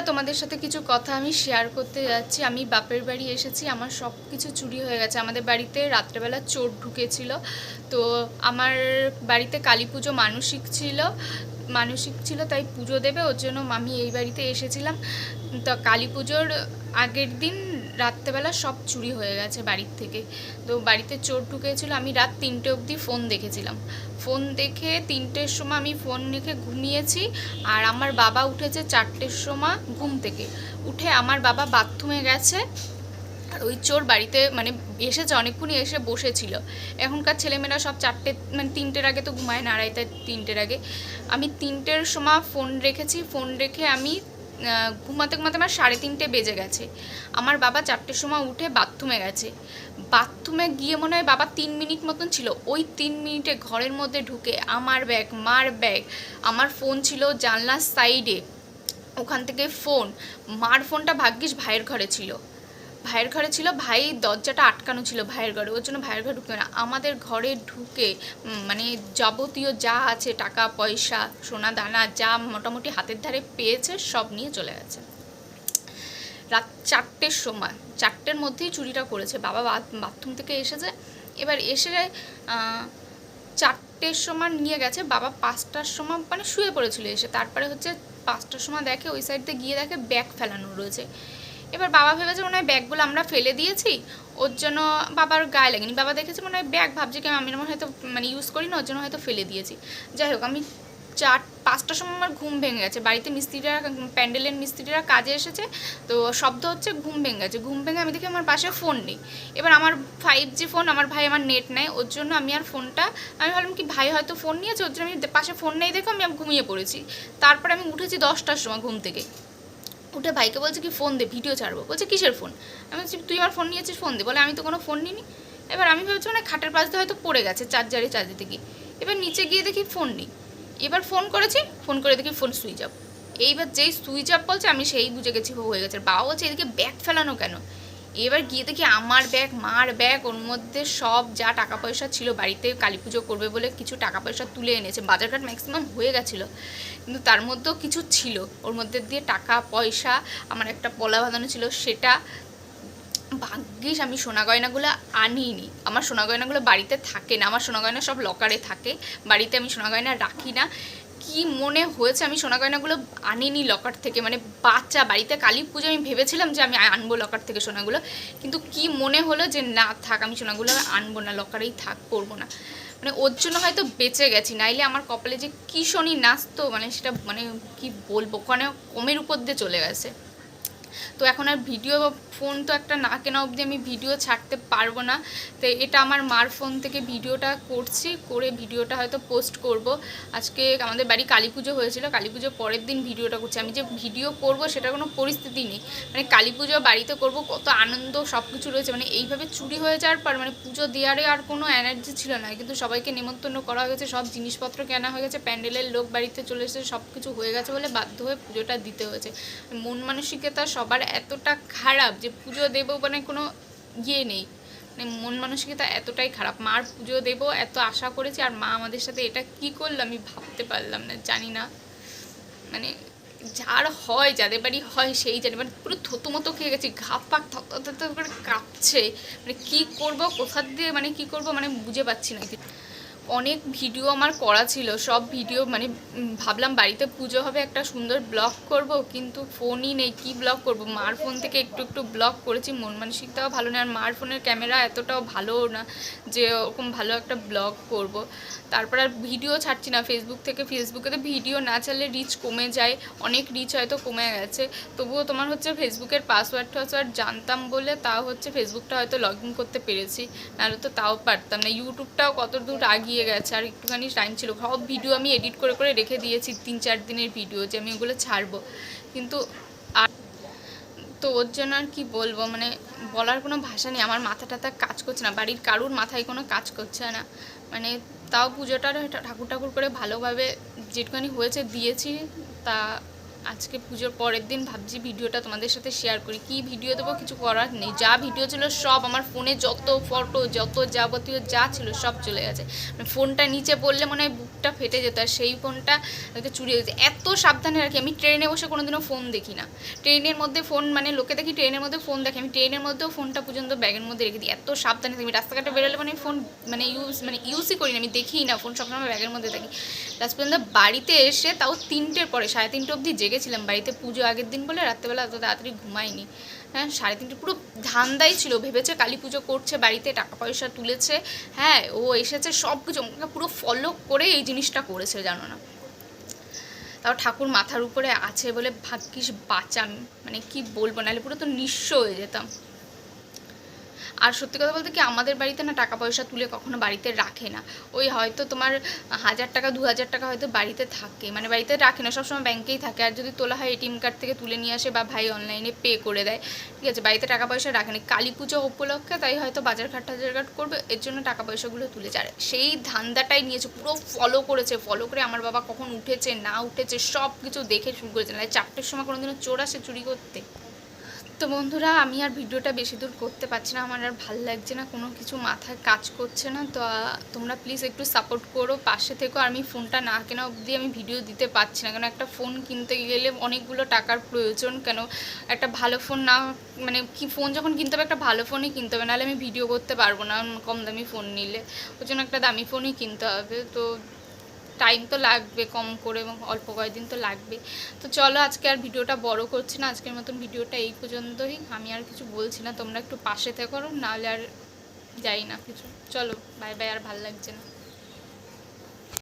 বন্ধুরা, তোমাদের সাথে কিছু কথা আমি শেয়ার করতে যাচ্ছি। আমি বাপের বাড়ি এসেছি, আমার সব কিছু চুরি হয়ে গেছে। আমাদের বাড়িতে রাত্রেবেলা চোর ঢুকেছিল। তো আমার বাড়িতে কালী পুজো মানসিক ছিল মানসিক ছিল, তাই পুজো দেবে, ওর জন্য আমি এই বাড়িতে এসেছিলাম। তো কালী পুজোর আগের দিন রাত্রেবেলা সব চুরি হয়ে গেছে বাড়ির থেকে। তো বাড়িতে চোর ঢুকেছিল, আমি রাত তিনটে অবধি ফোন দেখেছিলাম। ফোন দেখে তিনটের সময় আমি ফোন রেখে ঘুমিয়েছি আর আমার বাবা উঠেছে চারটের সময় ঘুম থেকে। উঠে আমার বাবা বাথরুমে গেছে আর ওই চোর বাড়িতে মানে এসেছে অনেকক্ষণই এসে বসেছিল। এখনকার ছেলেমেয়েরা সব চারটে মানে তিনটের আগে তো ঘুমায় না আড়াইটা তিনটের আগে। আমি তিনটের সময় ফোন রেখেছি, ফোন রেখে আমি ঘুমাতে ঘুমাতে আমার সাড়ে তিনটে বেজে গেছে। আমার বাবা চারটের সময় উঠে বাথরুমে গেছে। বাথরুমে গিয়ে মনে হয় বাবা তিন মিনিট মতন ছিল। ওই তিন মিনিটে ঘরের মধ্যে ঢুকে আমার ব্যাগ, মার ব্যাগ, আমার ফোন ছিল জানলার সাইডে। ওখান থেকে ফোন, মার ফোনটা ভাগ্যিস ভাইয়ের ঘরে ছিল। ভাইয়ের ঘরে ছিল, ভাই দরজাটা আটকানো ছিল ভাইয়ের ঘরে। ওর জন্য ভাইয়ের ঘরে ঢুকবে না। আমাদের ঘরে ঢুকে মানে যাবতীয় যা আছে, টাকা, পয়সা, সোনা, দানা, যা মোটামুটি হাতের ধারে পেয়েছে, সব নিয়ে চলে গেছে। রাত চারটের সময়, চারটের মধ্যেই চুরিটা করেছে। বাবা বাথরুম থেকে এসেছে। এবার এসে চারটের সময় নিয়ে গেছে। বাবা পাঁচটার সময় মানে শুয়ে পড়েছিল এসে। তারপরে হচ্ছে পাঁচটার সময় দেখে, ওই সাইড দিয়ে গিয়ে দেখে ব্যাগ ফেলানো রয়েছে। এবার বাবা ভেবেছে মনে হয় ব্যাগগুলো আমরা ফেলে দিয়েছি, ওর জন্য বাবার গায়ে লাগেনি। বাবা দেখেছে মনে হয় ব্যাগ, ভাবছে কি আমি মনে হয়তো মানে ইউজ করি না ওর জন্য হয়তো ফেলে দিয়েছি। যাই হোক, আমি চার, পাঁচটার সময় আমার ঘুম ভেঙে গেছে। বাড়িতে মিস্ত্রিরা, প্যান্ডেলের মিস্ত্রিরা কাজে এসেছে, তো শব্দ হচ্ছে ঘুম ভেঙে গেছে। ঘুম ভেঙে আমি দেখি আমার পাশে ফোন নেই। এবার আমার ফাইভ জি ফোন আমার ভাই আমার নেট নেয়, ওর জন্য আমি আর ফোনটা আমি ভাবলাম কি ভাই হয়তো ফোন নিয়েছে, ওর জন্য আমি পাশে ফোন নেই দেখে আমি ঘুমিয়ে পড়েছি। তারপরে আমি উঠেছি দশটার সময় ঘুম থেকে। উঠে ভাইকে বলছে কি, ফোন দে, ভিডিও ছাড়বো। বলছে, কিসের ফোন? আমি বলছি, তুই আমার ফোন নিয়েছিস, ফোন দে। বলে, আমি তো কোনো ফোন নিইনি। এবার আমি ভেবেছি মানে খাটের পাশ দিয়ে হয়তো পড়ে গেছে চার্জারে চার্জ দিতে গিয়ে। এবার নিচে গিয়ে দেখি ফোন নেই। এবার ফোন করেছি, ফোন করে দেখি ফোন সুইচ অফ। এইবার যেই সুইচ অফ বলছে, আমি সেই বুঝে গেছি হয়ে গেছে। বাবা বলছে, এদিকে ব্যাগ ফেলানো কেন? এবার গিয়ে দেখি আমার ব্যাগ মার ব্যাগ ওর মধ্যে সব যা টাকা পয়সা ছিল, বাড়িতে কালী পুজো করবে বলে কিছু টাকা পয়সা তুলে এনেছে। বাজারঘাট ম্যাক্সিমাম হয়ে গেছিল, কিন্তু তার মধ্যেও কিছু ছিল। ওর মধ্যে দিয়ে টাকা পয়সা, আমার একটা পলা বাঁধানো ছিল, সেটা ভাগ্যিস আমি সোনা গয়নাগুলো আনিনি আমার সোনা গয়নাগুলো বাড়িতে থাকে না, আমার সোনা গয়না সব লকারে থাকে। বাড়িতে আমি সোনা গয়না রাখি না। কি মনে হয়েছে? আমি সোনা গয়নাগুলো আনিনি লকার থেকে। মানে বাচ্চা, বাড়িতে কালী পুজো, আমি ভেবেছিলাম যে আমি আনব লকার থেকে সোনাগুলো। কিন্তু কি মনে হলো যে না থাক, আমি সোনাগুলো আনব না, লকারেই থাক, করব না। মানে ওর জন্য হয়তো বেঁচে গেছি। নাইলে আমার কপালে যে কী শনি নাচতো মানে সেটা মানে কি বলব? ওখানে কমের উপর দিয়ে চলে গেছে। তো এখন আর ভিডিও ফোন তো একটা না কেনা অবধি আমি ভিডিও ছাড়তে পারব না। তো এটা আমার মার ফোন থেকে ভিডিওটা করছি, করে ভিডিওটা হয়তো পোস্ট করব। আজকে আমাদের বাড়ি কালী পুজো হয়েছিল, কালী পুজো পরের দিন ভিডিওটা করছি। আমি যে ভিডিও করব সেটা কোনো পরিস্থিতি নেই। মানে কালী পুজো বাড়িতে করব, কত আনন্দ সব কিছু রয়েছে। মানে এইভাবে চুরি হয়ে যাওয়ার পর মানে পুজো দেওয়ারে আর কোনো এনার্জি ছিল না। কিন্তু সবাইকে নেমন্তন্ন করা হয়ে গেছে, সব জিনিসপত্র কেনা হয়ে গেছে, প্যান্ডেলের লোক বাড়িতে চলে এসেছে সব কিছু হয়ে গেছে বলে বাধ্য হয়ে পুজোটা দিতে হয়েছে। মন মানসিকতা সবার এতটা খারাপ যে পুজো দেবো মানে কোনো ইয়ে নেই। মানে মন মানসিকতা এতটাই খারাপ। মার পুজো দেবো এত আশা করেছি আর মা আমাদের সাথে এটা কি করল আমি ভাবতে পারলাম না, জানি না। মানে যার হয়, যাদের বাড়ি হয় সেই জানে। মানে পুরো থতো মতো খেয়ে গেছি ঘাপ পাক থত করে কাঁপছে। মানে কী করব, কোথার দিয়ে মানে কি করব মানে বুঝে পাচ্ছি না। অনেক ভিডিও আমার করা ছিল, সব ভিডিও মানে ভাবলাম বাড়িতে পুজো হবে, একটা সুন্দর ব্লগ করব, কিন্তু ফোনই নেই, কি ব্লগ করব? মার ফোন থেকে একটু একটু ব্লগ করেছি, মন মানসিকতাও ভালো না আর মার ফোনের ক্যামেরা এতটাও ভালোও না যে ওরকম ভালো একটা ব্লগ করব। তারপর আর ভিডিও ছাড়ছি না ফেসবুক থেকে ফেসবুকে তো ভিডিও না ছাড়লে রিচ কমে যায়, অনেক রিচ হয়তো কমে গেছে, তবুও তোমার হচ্ছে ফেসবুকের পাসওয়ার্ড টাসওয়ার্ড জানতাম বলে তাও হচ্ছে ফেসবুকটা হয়তো লগ করতে পেরেছি, নাহলে তো তাও পারতাম না ইউটিউবটাও কত দূর আগিয়ে গেছে, আর একটুখানি টাইম ছিল। সব ভিডিও আমি এডিট করে করে রেখে দিয়েছি, তিন চার দিনের ভিডিও যে আমি ওগুলো ছাড়বো। কিন্তু আর তো ওর জন্য আর কি বলব মানে বলার কোনো ভাষা নেই। আমার মাথা টাথা কাজ করছে না, বাড়ির কারুর মাথায় কোনো কাজ করছে না। মানে তাও পুজোটা ঠাকুর ঠাকুর করে ভালোভাবে যেটুখানি হয়েছে দিয়েছি, তা আজকে পুজোর পরের দিন ভাবছি ভিডিওটা তোমাদের সাথে শেয়ার করি। কি ভিডিও দেবো কিছু করার নেই। যা ভিডিও ছিল সব আমার ফোনে যত ফটো যত যাবতীয় যা ছিল সব চলে গেছে। মানে ফোনটা নিচে পড়লে মনে হয় চিপটা ফেটে যেত আর সেই ফোনটা হয়তো চুরি হয়েছে এত সাবধানে রাখি আমি ট্রেনে বসে কোনোদিনও ফোন দেখি না। ট্রেনের মধ্যে ফোন মানে লোকে দেখি ট্রেনের মধ্যে ফোন দেখে, আমি ট্রেনের মধ্যেও ফোনটা পর্যন্ত ব্যাগের মধ্যে রেখে দিই। এত সাবধানে থাকি, আমি রাস্তাঘাটে বেরোলে মানে ফোন মানে ইউজ মানে ইউজই করি না, আমি দেখিই না, ফোন সবসময় ব্যাগের মধ্যে থাকি। লাস্ট পর্যন্ত বাড়িতে এসে তাও তিনটের পরে, সাড়ে তিনটে অবধি জেগেছিলাম বাড়িতে, পুজো আগের দিন বলে রাত্রেবেলা এত তাড়াতাড়ি ঘুমাইনি। হ্যাঁ সাড়ে তিনটে পুরো ধান্দাই ছিল। ভেবেছে কালী পুজো করছে, বাড়িতে টাকা পয়সা তুলেছে। হ্যাঁ ও এসেছে সব কিছু পুরো ফলো করে এই জিনিসটা করেছে, জানো না? তাও ঠাকুর মাথার উপরে আছে বলে, ভাগ্যিস বাঁচান। মানে কি বলব, নাহলে পুরো তো নিঃস্ব হয়ে যেতাম। আর সত্যি কথা বলতে কি আমাদের বাড়িতে না টাকা পয়সা তুলে কখনো বাড়িতে রাখে না। ওই হয়তো তোমার হাজার টাকা, দু হাজার টাকা হয়তো বাড়িতে থাকে। মানে বাড়িতে রাখে না, সবসময় ব্যাংকেই থাকে। আর যদি তোলা হয় এটিএম কার্ড থেকে তুলে নিয়ে আসে বা ভাই অনলাইনে পে করে দেয়, ঠিক আছে? বাড়িতে টাকা পয়সা রাখে না। কালী পুজো উপলক্ষে তাই হয়তো বাজার ঘাট টাজার ঘাট করবে, এর জন্য টাকা পয়সাগুলো তুলে যায়। সেই ধান্দাটাই নিয়েছে, পুরো ফলো করেছে ফলো করে আমার বাবা কখন উঠেছে, না উঠেছে সব কিছু দেখে শুরু করেছে। না চারটের সময় কোনোদিনও চোর আসে চুরি করতে। তো বন্ধুরা, আমি আর ভিডিওটা বেশি দূর করতে পারছি না। আমার আর ভালো লাগছে না, কোনো কিছু মাথায় কাজ করছে না। তো তোমরা প্লিজ একটু সাপোর্ট করো, পাশে থেকো। আর আমি ফোনটা না কেনা অবধি আমি ভিডিও দিতে পারছি না। কেন, একটা ফোন কিনতে গেলে অনেকগুলো টাকার প্রয়োজন। কেন, একটা ভালো ফোন না মানে কি ফোন যখন কিনতে হবে, একটা ভালো ফোনই কিনতে হবে। নাহলে আমি ভিডিও করতে পারব না, কম দামি ফোন নিলে। ওই জন্য একটা দামি ফোনই কিনতে হবে। তো টাইম তো লাগবে কম করে এবং অল্প কয়েকদিন তো লাগবে। তো চলো আজকে আর ভিডিওটা বড় করছি না, আজকের মতন ভিডিওটা এই পর্যন্তই। আমি আর কিছু বলছি না, তোমরা একটু পাশে থেকো নাহলে আর যাই না কিছু। চলো বাই বাই আর ভালো লাগছে না।